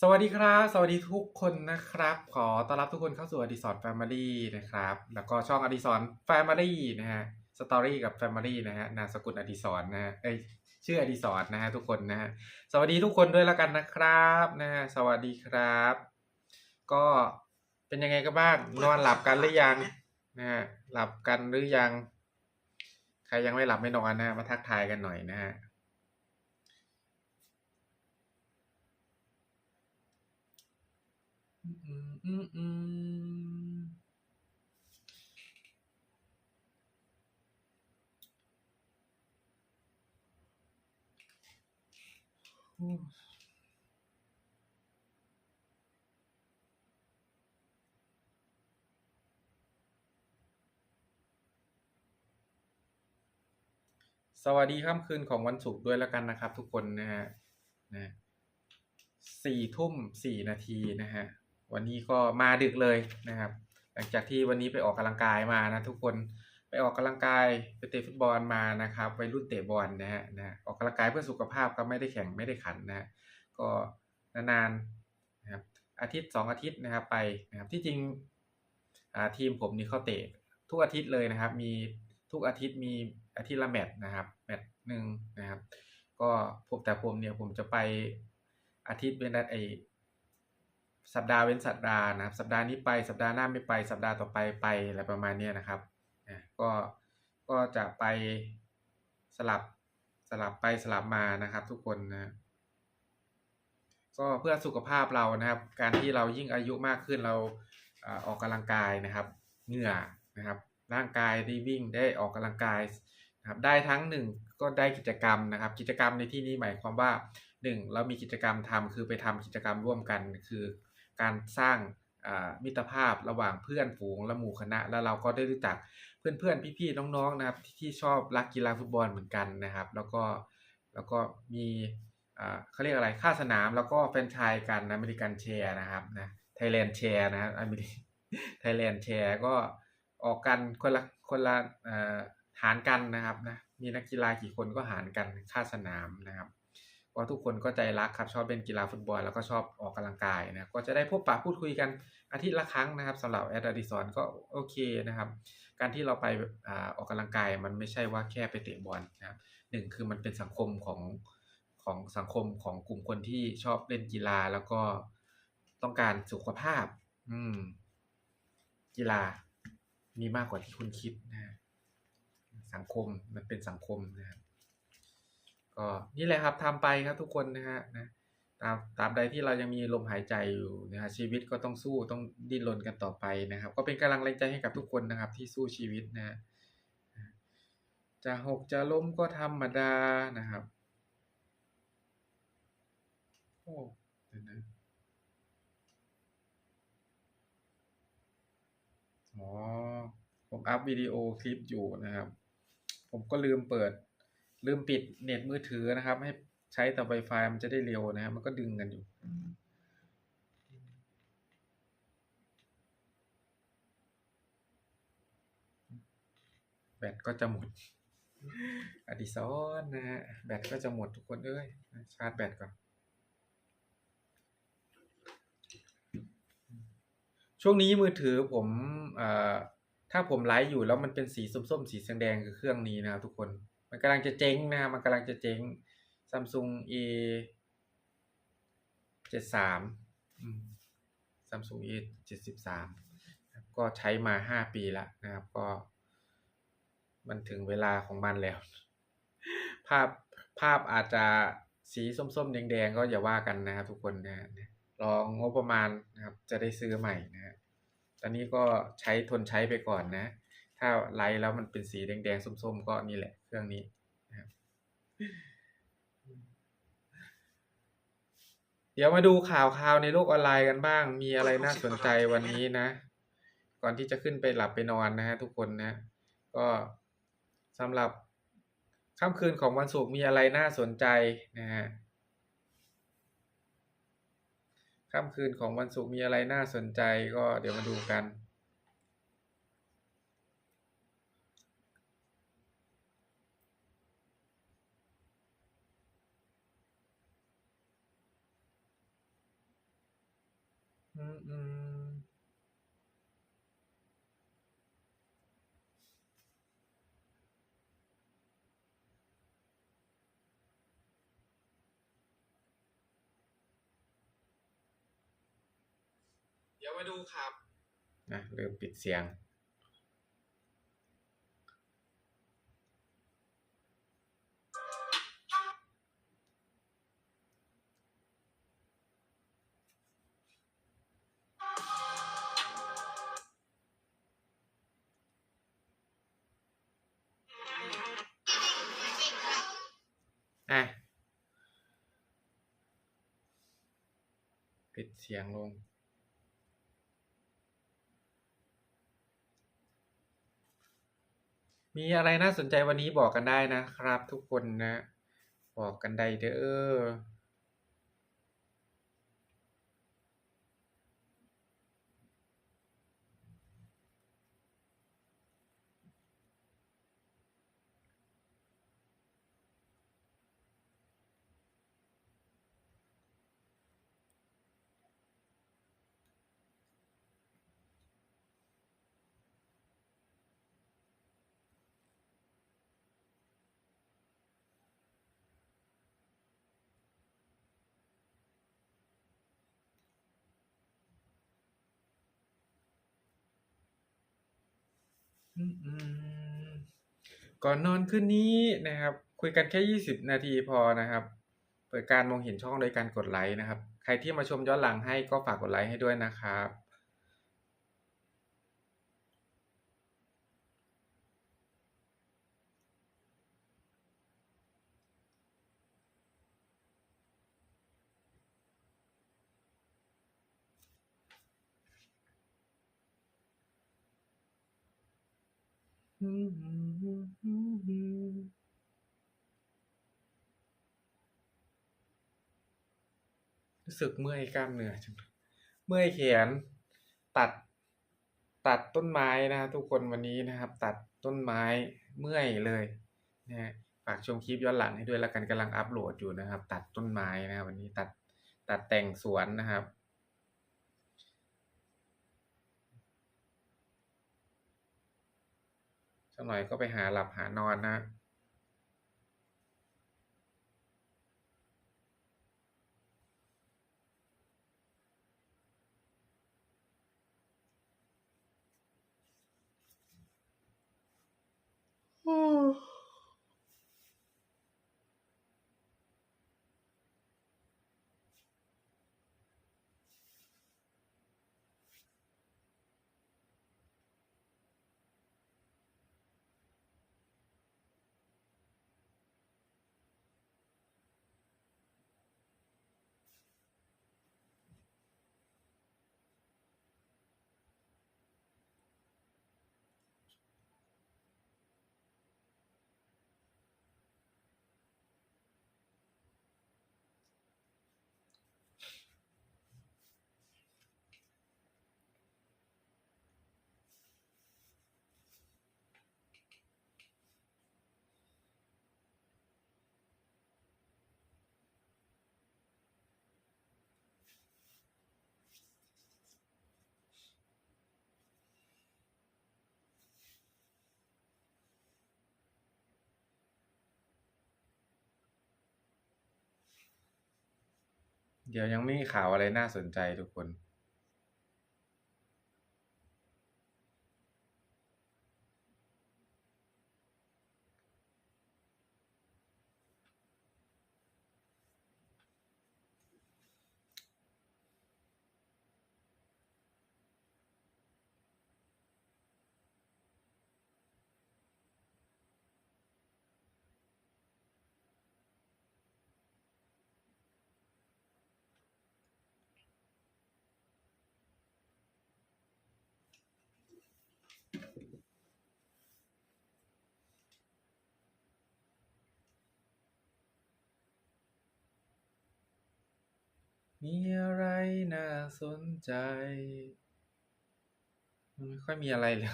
สวัสดีครับ สวัสดีทุกคนนะครับ ขอต้อนรับทุกคนเข้าสู่อดิสรแฟมิลี่นะครับ แล้วก็ช่องอดิสรแฟมิลี่นะฮะสตอรี่กับแฟมิลี่นะฮะนามสกุลอดิสรนะฮะเอ้ยชื่ออดิสรนะฮะทุกคนนะฮะสวัสดีทุกคนด้วยแล้วกันนะครับนะฮะสวัสดีครับ ก็เป็นยังไงกันบ้างนอนหลับกันหรือยังนะฮะหลับกันหรือยัง ใครยังไม่หลับไม่นอนนะฮะมาทักทายกันหน่อยนะฮะ อืม อืมอืมอืมสวัสดีค่ำคืนของวันศุกร์ด้วยแล้วกันนะครับ ทุกคนนะฮะนะสี่ทุ่มสี่นาทีนะฮะ วันนี้ก็มาดึกเลยนะครับ หลังจากที่วันนี้ไปออกกำลังกายมานะทุกคนไปออกกำลังกายไปเตะฟุตบอลมานะครับวัยรุ่นเตะบอลนะฮะนะออกกำลังกายเพื่อสุขภาพก็ไม่ได้แข่งไม่ได้ขันนะฮะก็นานๆนะครับอาทิตย์สองอาทิตย์นะครับไปนะครับที่จริงทีมผมนี่เขาเตะทุกอาทิตย์เลยนะครับ มีทุกอาทิตย์มีอาทิตย์ละแมตช์นะครับแมตช์หนึ่งนะครับ ก็ผมแต่ผมเนี่ยผมจะไปอาทิตย์เป็นไอ สัปดาห์เว้นสัปดาห์นะครับ สัปดาห์นี้ไปสัปดาห์หน้าไม่ไปสัปดาห์ต่อไปไปอะไรประมาณนี้นะครับอะก็ก็จะไปสลับสลับไปสลับมานะครับ ทุกคนนะก็เพื่อสุขภาพเรานะครับ การที่เรายิ่งอายุมากขึ้นเราอออกกำลังกายนะครับเหงื่อนะครับ ร่างกายได้วิ่งได้ออกกำลังกายนะครับได้ทั้งหนึ่งก็ได้กิจกรรมนะครับ กิจกรรมในที่นี้หมายความว่าหนึ่งเรามีกิจกรรมทำคือไปทำกิจกรรมร่วมกัน คือ การสร้างมิตรภาพระหว่างเพื่อนฝูงและหมู่คณะ แล้วเราก็ได้รู้จักเพื่อนๆพี่ๆน้องๆนะครับที่ที่ชอบรักกีฬาฟุตบอลเหมือนกันนะครับ แล้วก็แล้วก็มีเขาเรียกอะไรค่าสนามแล้วก็แฟนชส์กันอเมริกันแชร์นะครับนะไทยแลนด์แชร์นะครับอเมริไทยแลนด์แชร์ก็ออกกันคนละคนละอ่อหารกันนะครับนะมีนักกีฬากี่คนก็หารกันค่าสนามนะครับ เพราะทุกคนก็ใจรักครับชอบเล่นกีฬาฟุตบอลแล้วก็ชอบออกกำลังกายนะก็จะได้พบปะพูดคุยกันอาทิตย์ละครั้งนะครับสำหรับแอดดิสอนก็โอเคนะครับ การที่เราไปอาออกกำลังกายมันไม่ใช่ว่าแค่ไปเตะบอลนะครับหนึ่งคือมันเป็นสังคมของของสังคมของกลุ่มคนที่ชอบเล่นกีฬาแล้วก็ต้องการสุขภาพ อืม กีฬามีมากกว่าที่คุณคิดนะสังคมมันเป็นสังคมนะครับ ก็นี่แหละครับทำไปครับทุกคนนะฮะนะตามตามใดที่เรายังมีลมหายใจอยู่นะฮะชีวิตก็ต้องสู้ต้องดิ้นรนกันต่อไปนะครับ ก็เป็นกำลังแรงใจให้กับทุกคนนะครับ ที่สู้ชีวิตนะฮะจะหกจะล้มก็ธรรมดานะครับโอ้เดี๋ยวนะอ๋อผมอัพวิดีโอคลิปอยู่นะครับ ผมก็ลืมเปิด ลืมปิดเน็ตมือถือนะครับ ให้ใช้แต่ Wi-Fi มันจะได้เร็วนะครับมันก็ดึงกันอยู่แบตก็จะหมด อดิศรนนะฮะแบตก็จะหมดทุกคนเอ้ย ชาร์จแบตก่อน ช่วงนี้มือถือผมเอ่อถ้าผมไลฟ์อยู่แล้วมันเป็นสีส้มๆ สีแดงคือเครื่องนี้นะครับทุกคน มันกำลังจะเจ๊งนะครับมันกำลังจะเจ๊ง Samsung A 73อืม Samsung A 73ก็ใช้มา 5 ปีแล้วนะครับ ก็ มันถึงเวลาของมันแล้ว ภาพภาพอาจจะสีส้มๆ แดงๆ ก็อย่าว่ากันนะครับทุกคนนะรองงบประมาณนะครับ จะได้ซื้อใหม่นะฮะตอนนี้ก็ใช้ทนใช้ไปก่อนนะ ถ้าไลฟ์แล้วมันเป็นสีแดงๆส้มๆ ก็นี่แหละ เครื่องนี้นะครับเดี๋ยวมาดูข่าวข่าวในโลกออนไลน์กันบ้าง มีอะไรน่าสนใจวันนี้นะ ก่อนที่จะขึ้นไปหลับไปนอนนะฮะทุกคนนะ ก็สำหรับค่ำคืนของวันศุกร์มีอะไรน่าสนใจนะฮะค่ำคืนของวันศุกร์มีอะไรน่าสนใจก็เดี๋ยวมาดูกัน อืมอืม เดี๋ยวมาดูครับ นะเริ่มปิดเสียง สียงลงมีอะไรน่าสนใจวันนี้บอกกันได้นะครับทุกคนนะ บอกกันได้เด้อ ก่อนนอนคืนนี้นะครับ คุยกันแค่ยี่สิบนาทีพอนะครับ เปิดการมองเห็นช่องโดยการกดไลค์นะครับ ใครที่มาชมย้อนหลังให้ก็ฝากกดไลค์ให้ด้วยนะครับ รู้สึกเมื่อยกล้ามเนื้อจังเมื่อยแขนตัดตัดต้นไม้นะทุกคนวันนี้นะครับ ตัดต้นไม้เมื่อยเลยนะฮะฝากชมคลิปย้อนหลังให้ด้วยแล้วกันกำลังอัปโหลดอยู่นะครับ ตัดต้นไม้นะวันนี้ตัดตัดแต่งสวนนะครับ สักหน่อยก็ไปหาหลับหานอนนะ เดี๋ยวยังไม่มีข่าวอะไรน่าสนใจทุกคน มีอะไรน่าสนใจไม่ค่อยมีอะไรเลย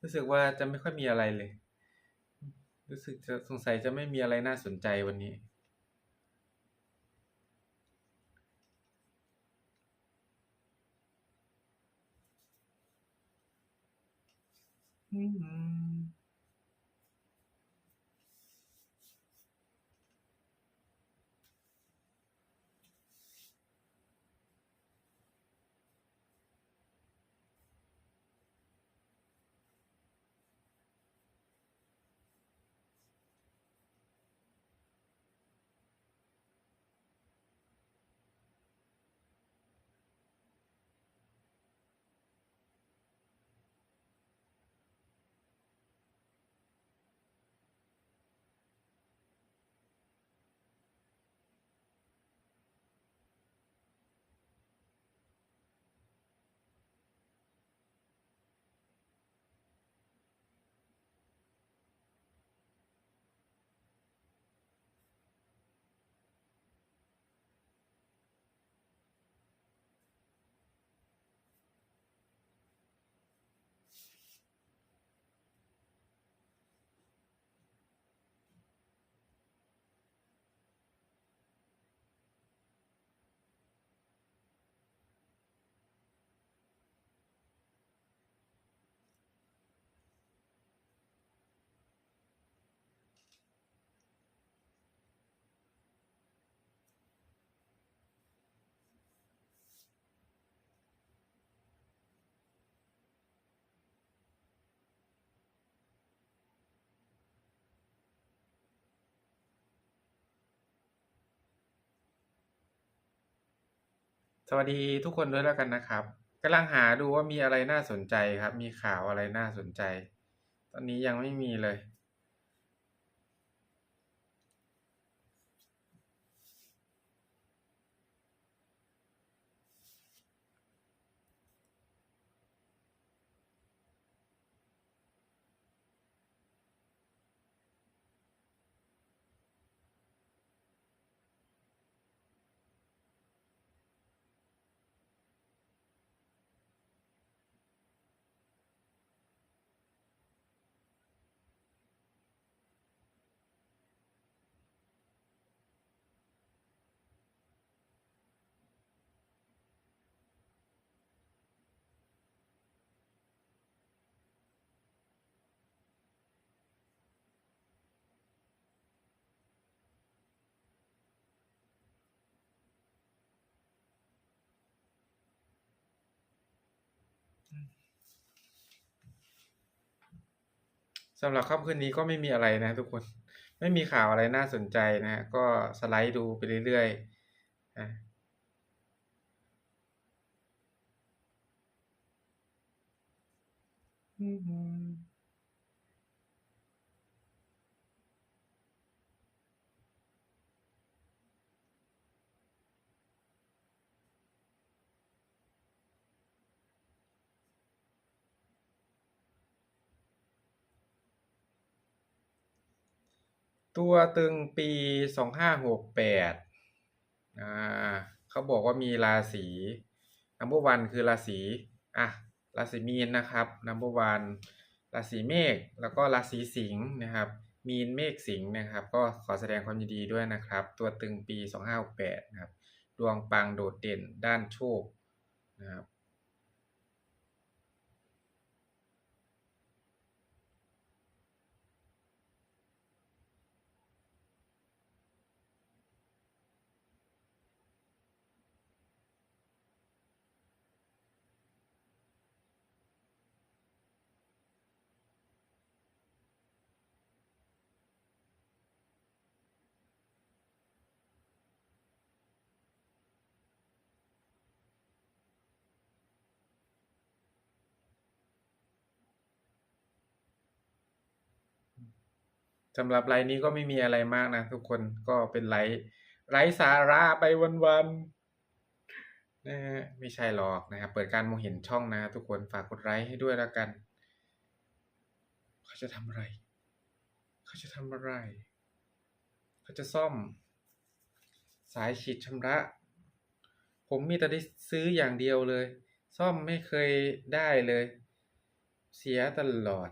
รู้สึกว่าจะไม่ค่อยมีอะไรเลย รู้สึกจะสงสัยจะไม่มีอะไรน่าสนใจวันนี้ อืม สวัสดีทุกคนด้วยแล้วกันนะครับกำลังหาดูว่ามีอะไรน่าสนใจครับ มีข่าวอะไรน่าสนใจ ตอนนี้ยังไม่มีเลย สำหรับค่ำคืนนี้ก็ไม่มีอะไรนะทุกคน ไม่มีข่าวอะไรน่าสนใจนะ ก็สไลด์ดูไปเรื่อยๆนะอืม ตัวตึงปีสองห้าหกแปดอ่าเขาบอกว่ามีราศี number one คือราศีอะราศีมีนนะครับ number one ราศีเมษแล้วก็ราศีสิงห์นะครับ มีนเมษสิงห์นะครับ ก็ขอแสดงความยินดีด้วยนะครับ ตัวตึงปีสองห้าหกแปดนะครับ ดวงปังโดดเด่นด้านโชคนะครับ สำหรับไลน์นี้ก็ไม่มีอะไรมากนะทุกคนก็เป็นไลฟ์ไลฟ์สาระไปวันๆนะฮะไม่ใช่หรอกนะครับเปิดการมองเห็นช่องนะทุกคนฝากกดไลค์ให้ด้วยแล้วกัน เขาจะทำอะไร เขาจะทำอะไร เขาจะซ่อม สายฉีดชำระ ผมมีแต่ได้ซื้ออย่างเดียวเลย ซ่อมไม่เคยได้เลย เสียตลอด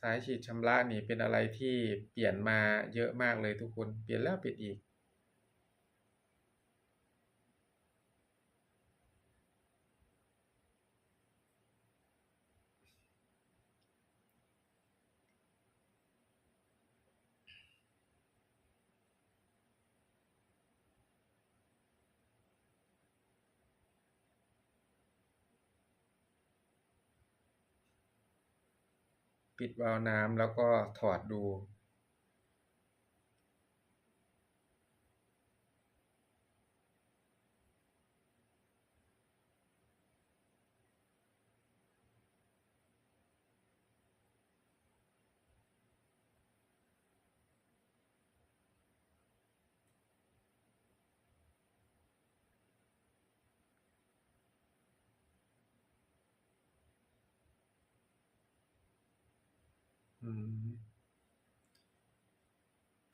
สายฉีดชำระนี่เป็นอะไรที่เปลี่ยนมาเยอะมากเลยทุกคน เปลี่ยนแล้วเปลี่ยนอีก ปิดวาล์วน้ำแล้วก็ถอดดู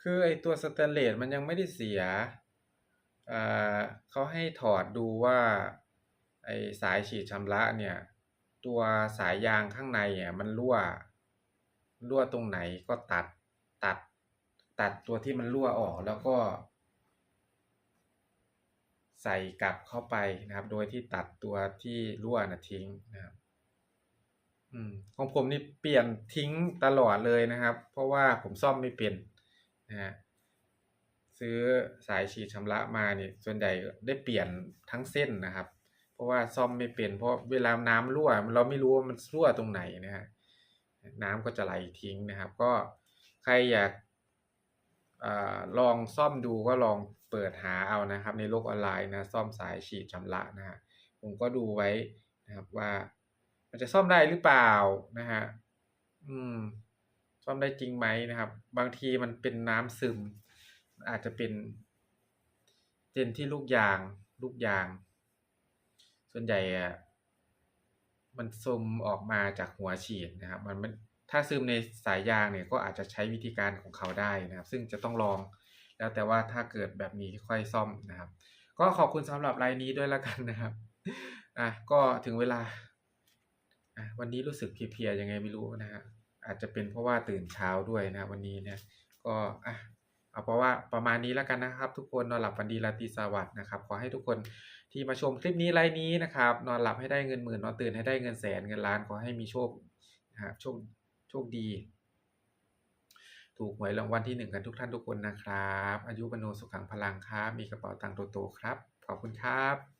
คือไอตัวสแตนเลสมันยังไม่ได้เสียอ่าเขาให้ถอดดูว่าไอสายฉีดชำระเนี่ย ตัวสายยางข้างในอะมันรั่วรั่วตรงไหนก็ตัดตัด ตัดตัวที่มันรั่วออกแล้วก็ ใส่กลับเข้าไปนะครับ โดยที่ตัดตัวที่รั่วนะทิ้งนะครับ ของผมนี่เปลี่ยนทิ้งตลอดเลยนะครับ เพราะว่าผมซ่อมไม่เป็นนะฮะซื้อสายฉีดชำระมาเนี่ยส่วนใหญ่ได้เปลี่ยนทั้งเส้นนะครับ เพราะว่าซ่อมไม่เป็น เพราะเวลาน้ำรั่ว เราไม่รู้ว่ามันรั่วตรงไหนนะครับน้ำก็จะไหลทิ้งนะครับ ก็ใครอยากอลองซ่อมดูก็ลองเปิดหาเอานะครับ ในโลกออนไลน์นะซ่อมสายฉีดชำระนะครับผมก็ดูไว้นะครับว่า มันจะซ่อมได้หรือเปล่านะครับอืม ซ่อมได้จริงไหมนะครับ บางทีมันเป็นน้ำซึม อาจจะเป็นเป็นที่ลูกยาง ลูกยาง ส่วนใหญ่อะมันซึมออกมาจากหัวฉีดนะครับ มันไม่ถ้าซึมในสายยางเนี่ยก็อาจจะใช้วิธีการของเขาได้นะครับ ซึ่งจะต้องลองแล้วแต่ว่าถ้าเกิดแบบนี้ค่อยซ่อมนะครับ ก็ขอบคุณสำหรับรายนี้ด้วยแล้วกันนะครับอ่าก็ถึงเวลา วันนี้รู้สึกเพลียๆยังไงไม่รู้นะครับอาจจะเป็นเพราะว่าตื่นเช้าด้วยนะวันนี้เนี่ยก็อะเอาเพราะว่าประมาณนี้แล้วกันนะครับ ทุกคนนอนหลับฝันดีราตรีสวัสดิ์นะครับขอให้ทุกคนที่มาชมคลิปนี้ไลฟ์นี้นะครับนอนหลับให้ได้เงินหมื่นนอนตื่นให้ได้เงินแสนเงินล้านขอให้มีโชคนะครับโชคโชคดี ถูกหวยรางวัลที่1กันทุกท่านทุกคนนะครับ อายุวโนสุขังพลังครับมีกระเป๋าตังค์โตๆครับ ขอบคุณครับ